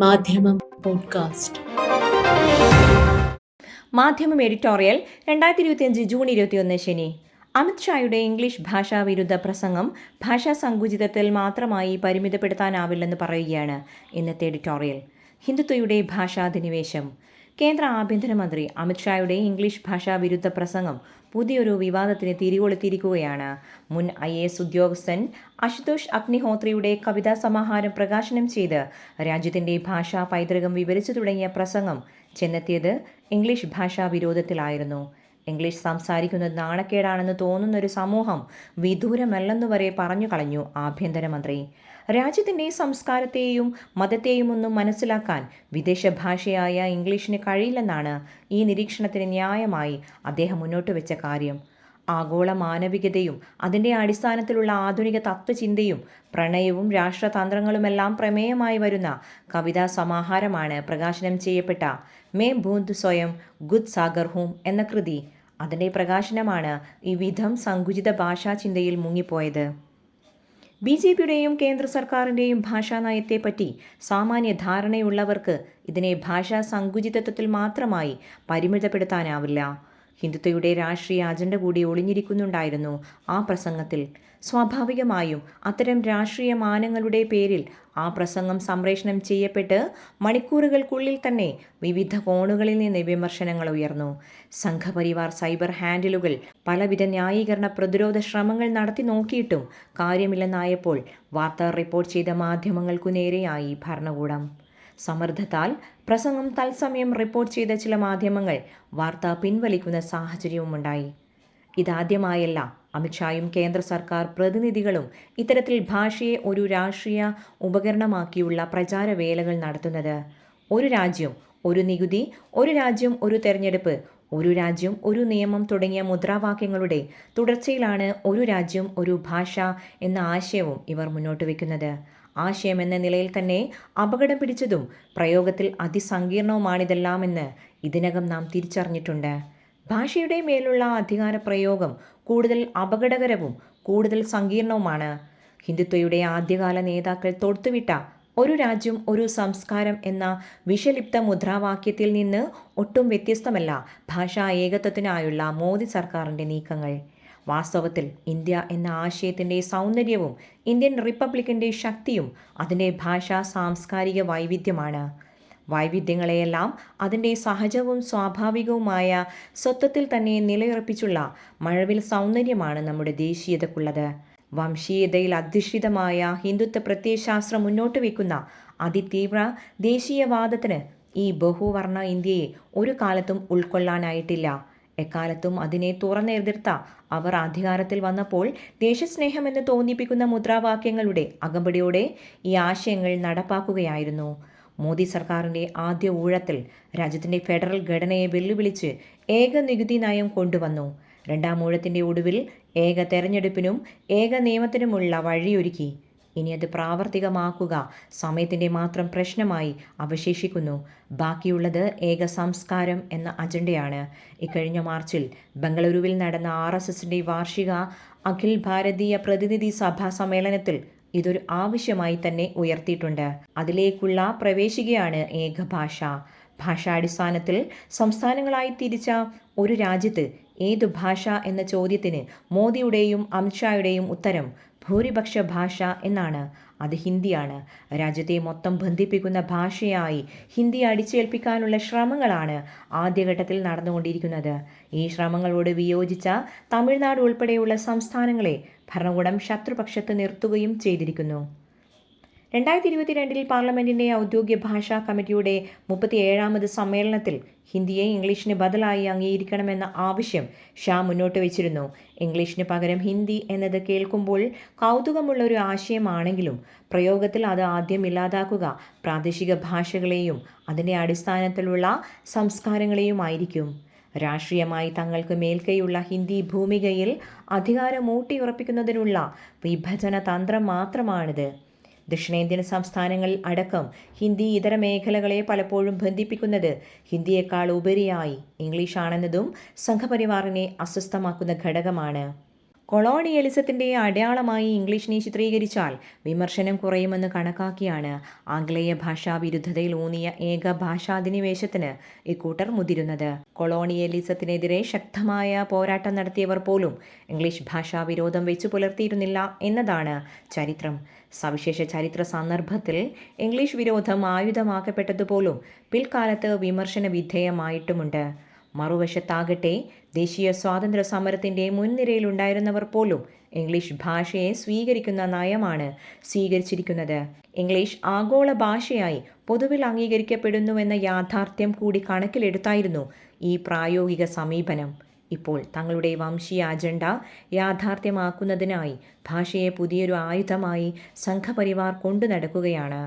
മാധ്യമം പോഡ്കാസ്റ്റ്. മാധ്യമം എഡിറ്റോറിയൽ രണ്ടായിരത്തി ഇരുപത്തിയഞ്ച് ജൂൺ ഇരുപത്തിയൊന്ന് ശനി. അമിത്ഷായുടെ ഇംഗ്ലീഷ് ഭാഷാ വിരുദ്ധ പ്രസംഗം ഭാഷാ സങ്കുചിതത്തിൽ മാത്രമായി പരിമിതപ്പെടുത്താനാവില്ലെന്ന് പറയുകയാണ് ഇന്നത്തെ എഡിറ്റോറിയൽ. ഹിന്ദുത്വയുടെ ഭാഷാധിനിവേശം. കേന്ദ്ര ആഭ്യന്തരമന്ത്രി അമിത്ഷായുടെ ഇംഗ്ലീഷ് ഭാഷാ വിരുദ്ധ പ്രസംഗം പുതിയൊരു വിവാദത്തിന് തിരികൊളുത്തിയിരിക്കുകയാണ്. മുൻ ഐ എ എസ് ഉദ്യോഗസ്ഥൻ അശുതോഷ് അഗ്നിഹോത്രിയുടെ കവിതാ സമാഹാരം പ്രകാശനം ചെയ്ത് രാജ്യത്തിന്റെ ഭാഷാ പൈതൃകം വിവരിച്ചു തുടങ്ങിയ പ്രസംഗം ചെന്നെത്തിയത് ഇംഗ്ലീഷ് ഭാഷാ വിരോധത്തിലായിരുന്നു. ഇംഗ്ലീഷ് സംസാരിക്കുന്നത് നാണക്കേടാണെന്ന് തോന്നുന്നൊരു സമൂഹം വിദൂരമല്ലെന്നു വരെ പറഞ്ഞു കളഞ്ഞു ആഭ്യന്തരമന്ത്രി രാജ്യത്തിന്റെ സംസ്കാരത്തെയും മതത്തെയും ഒന്നും മനസ്സിലാക്കാൻ വിദേശ ഭാഷയായ ഇംഗ്ലീഷിന് കഴിയില്ലെന്നാണ് ഈ നിരീക്ഷണത്തിന് ന്യായമായി അദ്ദേഹം മുന്നോട്ട് വെച്ച കാര്യം. ആഗോള മാനവികതയും അതിന്റെ അടിസ്ഥാനത്തിലുള്ള ആധുനിക തത്വചിന്തയും പ്രണയവും രാഷ്ട്രതന്ത്രങ്ങളുമെല്ലാം പ്രമേയമായി വരുന്ന കവിതാ സമാഹാരമാണ് പ്രകാശനം ചെയ്യപ്പെട്ട മേ ബൂന്ത് സ്വയം ഗുദ് സാഗർ ഹൂം എന്ന കൃതി. അതിന്റെ പ്രകാശനമാണ് ഈ വിധം സങ്കുചിത ഭാഷാചിന്തയിൽ മുങ്ങിപ്പോയത്. ബി ജെ പിയുടെയും കേന്ദ്ര സർക്കാരിന്റെയും ഭാഷാ നയത്തെപ്പറ്റി സാമാന്യ ധാരണയുള്ളവർക്ക് ഇതിനെ ഭാഷാ സങ്കുചിതത്വത്തിൽ മാത്രമായി പരിമിതപ്പെടുത്താനാവില്ല. ഹിന്ദുത്വയുടെ രാഷ്ട്രീയ അജണ്ട കൂടി ഒളിഞ്ഞിരിക്കുന്നുണ്ടായിരുന്നു ആ പ്രസംഗത്തിൽ. സ്വാഭാവികമായും അത്തരം രാഷ്ട്രീയ മാനങ്ങളുടെ പേരിൽ ആ പ്രസംഗം സംപ്രേഷണം ചെയ്യപ്പെട്ട് മണിക്കൂറുകൾക്കുള്ളിൽ തന്നെ വിവിധ കോണുകളിൽ നിന്ന് വിമർശനങ്ങൾ ഉയർന്നു. സംഘപരിവാർ സൈബർ ഹാൻഡിലുകൾ പലവിധ ന്യായീകരണ പ്രതിരോധ ശ്രമങ്ങൾ നടത്തി നോക്കിയിട്ടും കാര്യമില്ലെന്നായപ്പോൾ വാർത്ത റിപ്പോർട്ട് ചെയ്ത മാധ്യമങ്ങൾക്കു നേരെയായി ഭരണകൂടം. സമ്മർദ്ദത്താൽ പ്രസംഗം തത്സമയം റിപ്പോർട്ട് ചെയ്ത ചില മാധ്യമങ്ങൾ വാർത്ത പിൻവലിക്കുന്ന സാഹചര്യവുമുണ്ടായി. ഇതാദ്യമായല്ല അമിത്ഷായും കേന്ദ്ര സർക്കാർ പ്രതിനിധികളും ഇത്തരത്തിൽ ഭാഷയെ ഒരു രാഷ്ട്രീയ ഉപകരണമാക്കിയുള്ള പ്രചാരവേലകൾ നടത്തുന്നത്. ഒരു രാജ്യം ഒരു നികുതി ഒരു രാജ്യം ഒരു തെരഞ്ഞെടുപ്പ് ഒരു രാജ്യം ഒരു നിയമം തുടങ്ങിയ മുദ്രാവാക്യങ്ങളുടെ തുടർച്ചയിലാണ് ഒരു രാജ്യം ഒരു ഭാഷ എന്ന ആശയവും ഇവർ മുന്നോട്ട് വയ്ക്കുന്നത് ആശയം എന്ന നിലയിൽ തന്നെ അപകടം പിടിച്ചതും പ്രയോഗത്തിൽ അതിസങ്കീർണവുമാണിതെല്ലാമെന്ന് ഇതിനകം നാം തിരിച്ചറിഞ്ഞിട്ടുണ്ട്. ഭാഷയുടെ മേലുള്ള അധികാര പ്രയോഗം കൂടുതൽ അപകടകരവും കൂടുതൽ സങ്കീർണവുമാണ്. ഹിന്ദുത്വയുടെ ആദ്യകാല നേതാക്കൾ തൊടുത്തുവിട്ട ഒരു രാജ്യം ഒരു സംസ്കാരം എന്ന വിഷലിപ്ത മുദ്രാവാക്യത്തിൽ നിന്ന് ഒട്ടും വ്യത്യസ്തമല്ല ഭാഷാ ഏകത്വത്തിനായുള്ള മോദി സർക്കാരിന്റെ നീക്കങ്ങൾ. വാസ്തവത്തിൽ ഇന്ത്യ എന്ന ആശയത്തിന്റെ സൗന്ദര്യവും ഇന്ത്യൻ റിപ്പബ്ലിക്കിന്റെ ശക്തിയും അതിന്റെ ഭാഷാ സാംസ്കാരിക വൈവിധ്യമാണ്. വൈവിധ്യങ്ങളെയെല്ലാം അതിന്റെ സഹജവും സ്വാഭാവികവുമായ സ്വത്വത്തിൽ തന്നെ നിലയുറപ്പിച്ചുള്ള മഴവിൽ സൗന്ദര്യമാണ് നമ്മുടെ ദേശീയതക്കുള്ളത്. വംശീയതയിൽ അധിഷ്ഠിതമായ ഹിന്ദുത്വ പ്രത്യയശാസ്ത്രം മുന്നോട്ട് വയ്ക്കുന്ന അതിതീവ്ര ദേശീയവാദത്തിന് ഈ ബഹുവർണ ഇന്ത്യയെ ഒരു കാലത്തും ഉൾക്കൊള്ളാനായിട്ടില്ല. എക്കാലത്തും അതിനെ തുറന്നെതിർത്ത അവർ അധികാരത്തിൽ വന്നപ്പോൾ ദേശസ്നേഹമെന്ന് തോന്നിപ്പിക്കുന്ന മുദ്രാവാക്യങ്ങളുടെ അകമ്പടിയോടെ ഈ ആശയങ്ങൾ നടപ്പാക്കുകയായിരുന്നു. മോദി സർക്കാരിന്റെ ആദ്യ ഊഴത്തിൽ രാജ്യത്തിന്റെ ഫെഡറൽ ഘടനയെ വെല്ലുവിളിച്ച് ഏക നികുതി നയം കൊണ്ടുവന്നു. രണ്ടാം ഊഴത്തിന്റെ ഒടുവിൽ ഏക തെരഞ്ഞെടുപ്പിനും ഏക നിയമത്തിനുമുള്ള വഴിയൊരുക്കി. ഇനി അത് പ്രാവർത്തികമാക്കുക സമയത്തിന്റെ മാത്രം പ്രശ്നമായി അവശേഷിക്കുന്നു. ബാക്കിയുള്ളത് ഏക സംസ്കാരം എന്ന അജണ്ടയാണ്. ഇക്കഴിഞ്ഞ മാർച്ചിൽ ബംഗളൂരുവിൽ നടന്ന ആർ എസ് എസിന്റെ വാർഷിക അഖിൽ ഭാരതീയ പ്രതിനിധി സഭാ സമ്മേളനത്തിൽ ഇതൊരു ആവശ്യമായി തന്നെ ഉയർത്തിയിട്ടുണ്ട്. അതിലേക്കുള്ള പ്രവേശികയാണ് ഏകഭാഷ ഭാഷാടിസ്ഥാനത്തിൽ സംസ്ഥാനങ്ങളായി തിരിച്ച ഒരു രാജ്യത്ത് ഏതു ഭാഷ എന്ന ചോദ്യത്തിന് മോദിയുടെയും അമിത്ഷായുടെയും ഉത്തരം ഭൂരിപക്ഷ ഭാഷ എന്നാണ്. അത് ഹിന്ദിയാണ്. രാജ്യത്തെ മൊത്തം ബന്ധിപ്പിക്കുന്ന ഭാഷയായി ഹിന്ദി അടിച്ചേൽപ്പിക്കാനുള്ള ശ്രമങ്ങളാണ് ആദ്യഘട്ടത്തിൽ നടന്നുകൊണ്ടിരിക്കുന്നത്. ഈ ശ്രമങ്ങളോട് വിയോജിച്ച തമിഴ്നാട് ഉൾപ്പെടെയുള്ള സംസ്ഥാനങ്ങളെ ഭരണകൂടം ശത്രുപക്ഷത്ത് നിർത്തുകയും ചെയ്തിരിക്കുന്നു. രണ്ടായിരത്തി ഇരുപത്തിരണ്ടിൽ പാർലമെന്റിന്റെ ഔദ്യോഗിക ഭാഷാ കമ്മിറ്റിയുടെ മുപ്പത്തിയേഴാമത് സമ്മേളനത്തിൽ ഹിന്ദിയെ ഇംഗ്ലീഷിന് ബദലായി അംഗീകരിക്കണമെന്ന ആവശ്യം ഷാ മുന്നോട്ട് വെച്ചിരുന്നു. ഇംഗ്ലീഷിന് പകരം ഹിന്ദി എന്നത് കേൾക്കുമ്പോൾ കൗതുകമുള്ള ഒരു ആശയമാണെങ്കിലും പ്രയോഗത്തിൽ അത് ആദ്യം ഇല്ലാതാക്കുക പ്രാദേശിക ഭാഷകളെയും അതിന്റെ അടിസ്ഥാനത്തിലുള്ള സംസ്കാരങ്ങളെയുമായിരിക്കും. രാഷ്ട്രീയമായി തങ്ങൾക്ക് മേൽക്കൈയുള്ള ഹിന്ദി ഭൂമികയിൽ അധികാരം ഊട്ടിയുറപ്പിക്കുന്നതിനുള്ള വിഭജന തന്ത്രം മാത്രമാണിത്. ദക്ഷിണേന്ത്യൻ സംസ്ഥാനങ്ങളിൽ അടക്കം ഹിന്ദി ഇതര മേഖലകളെ പലപ്പോഴും ബന്ധിപ്പിക്കുന്നത് ഹിന്ദിയേക്കാൾ ഉപരിയായി ഇംഗ്ലീഷാണെന്നതും സംഘപരിവാറിനെ അസ്വസ്ഥമാക്കുന്ന ഘടകമാണ്. കൊളോണിയലിസത്തിന്റെ അടയാളമായി ഇംഗ്ലീഷിനെ ചിത്രീകരിച്ചാൽ വിമർശനം കുറയുമെന്ന് കണക്കാക്കിയാണ് ആംഗ്ലേയ ഭാഷാ വിരുദ്ധതയിൽ ഊന്നിയ ഏക ഭാഷാധിനിവേശത്തിന് ഇക്കൂട്ടർ മുതിരുന്നത്. കൊളോണിയലിസത്തിനെതിരെ ശക്തമായ പോരാട്ടം നടത്തിയവർ പോലും ഇംഗ്ലീഷ് ഭാഷാ വിരോധം വെച്ചു പുലർത്തിയിരുന്നില്ല എന്നതാണ് ചരിത്രം. സവിശേഷ ചരിത്ര സന്ദർഭത്തിൽ ഇംഗ്ലീഷ് വിരോധം ആയുധമാക്കപ്പെട്ടതുപോലും പിൽക്കാലത്ത് വിമർശന വിധേയമായിട്ടുമുണ്ട്. മറുവശത്താകട്ടെ ദേശീയ സ്വാതന്ത്ര്യ സമരത്തിന്റെ മുൻനിരയിലുണ്ടായിരുന്നവർ പോലും ഇംഗ്ലീഷ് ഭാഷയെ സ്വീകരിക്കുന്ന നയമാണ് സ്വീകരിച്ചിരിക്കുന്നത്. ഇംഗ്ലീഷ് ആഗോള ഭാഷയായി പൊതുവിൽ അംഗീകരിക്കപ്പെടുന്നുവെന്ന യാഥാർത്ഥ്യം കൂടി കണക്കിലെടുത്തായിരുന്നു ഈ പ്രായോഗിക സമീപനം. ഇപ്പോൾ തങ്ങളുടെ വംശീയ അജണ്ട യാഥാർത്ഥ്യമാക്കുന്നതിനായി ഭാഷയെ പുതിയൊരു ആയുധമായി സംഘപരിവാർ കൊണ്ടു നടക്കുകയാണ്.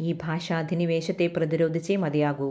ഈ ഭാഷാധിനിവേശത്തെ പ്രതിരോധിച്ചേ മതിയാകൂ.